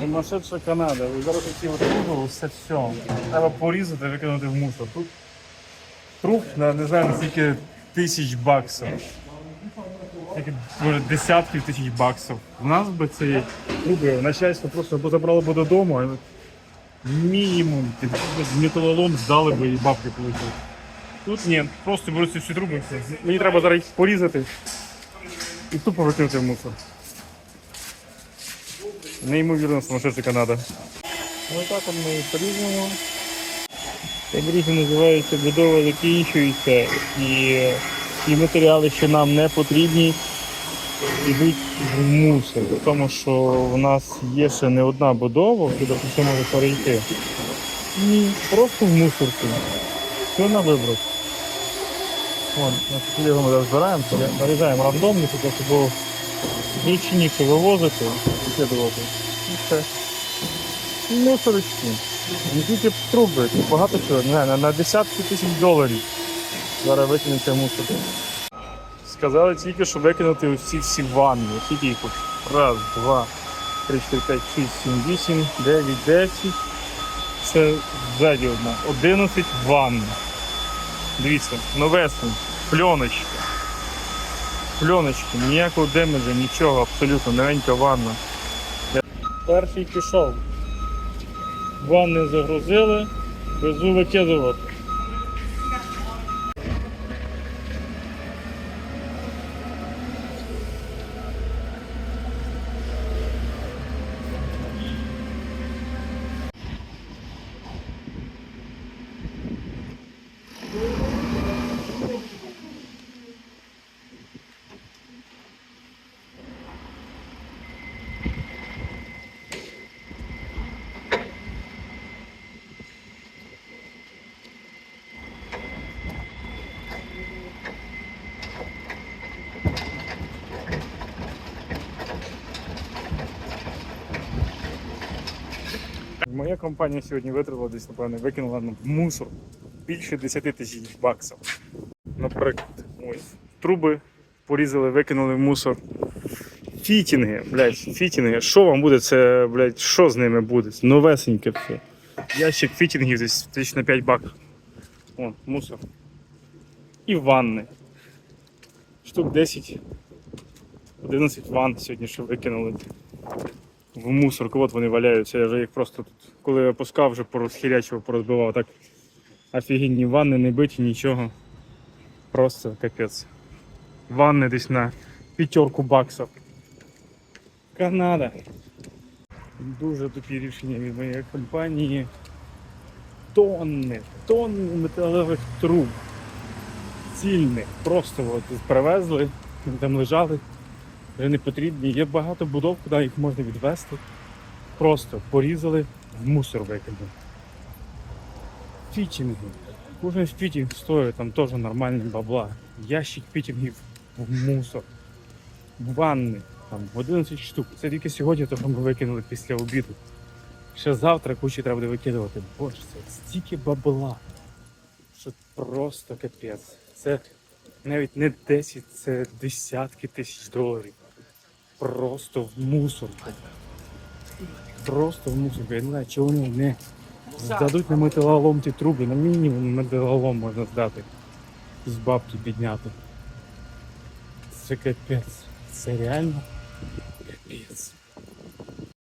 Сумасшедша Канада. Ви зараз ці от труби, все все. Треба порізати, викинути в мусор. Тут труп на не знаю наскільки тисяч баксів. Тільки, Може, десятків тисяч баксів. У нас би ці труби начальство просто або забрало б додому, а мінімум металолом здали би і бабки получили. Тут ні, просто беруться всі труби. Мені треба зараз їх порізати і тупо викинути в мусор. Неймовірно сумасшедша Канада. Ось так от ми. Як різні називається, будова закінчується і ті матеріали, що нам не потрібні, йдуть в мусор. Тому що в нас є ще не одна будова, куди все може перейти. І просто в мусорку. Все на виброс. Вон, на ми зараз збираємо, нарізаємо рандомно, щоб зручніше вивозити, викидувати. І все. Мусорочки. Не тільки труби, багато чого. Не, на, на десятки тисяч доларів. Зараз викинеться мусор. Сказали тільки, що викинути усі всі ванни. Скільки їх тут? Раз, два, три, чотири, п'ять, шість, сім, вісім, дев'ять, десять. Це ззаді одна. Одинадцять ванн. Дивіться, новесень, пленочка. Пленочки, ніякого демеджа, нічого, абсолютно новенька ванна. Перший пішов. Ванни загрузили, везу викидувати. Моя компанія сьогодні витратила десь, напевно, викинула на мусор більше 10 тисяч баксів. Наприклад, ось труби порізали, викинули в мусор. Фітінги, блядь, фітінги. Що вам буде? Це, блядь, що з ними буде? Новесеньке все. Ящик фітінгів десь тисяч на 5 бак. О, мусор. І ванни. Штук 10. 11 ванн сьогодні ще викинули в мусорку, от вони валяються. Я вже їх просто тут, коли я опускав, вже порозхірячив, порозбивав. Так офігенні ванни не биті, нічого. Просто капець. Ванни десь на п'ятерку баксів. Канада. Дуже тупі рішення від моєї компанії. Тонни, тонни металевих труб. Цільних. Просто от привезли, там лежали вже не потрібні. Є багато будов, куди їх можна відвести. Просто порізали, в мусор викинули. Фітінги. Кожен фітінг стоїть там теж нормальні бабла. Ящик фітінгів в мусор. Ванни, там 11 штук. Це тільки сьогодні, то ми викинули після обіду. Ще завтра кучі треба буде викидувати. Боже, це стільки бабла. Що просто капець. Це навіть не 10, це десятки тисяч доларів. Просто в мусорку. Просто в мусорку. Я не знаю, чого вони не здадуть на металолом ті труби. На мінімум металолом можна здати. З бабки підняти. Це капець. Це реально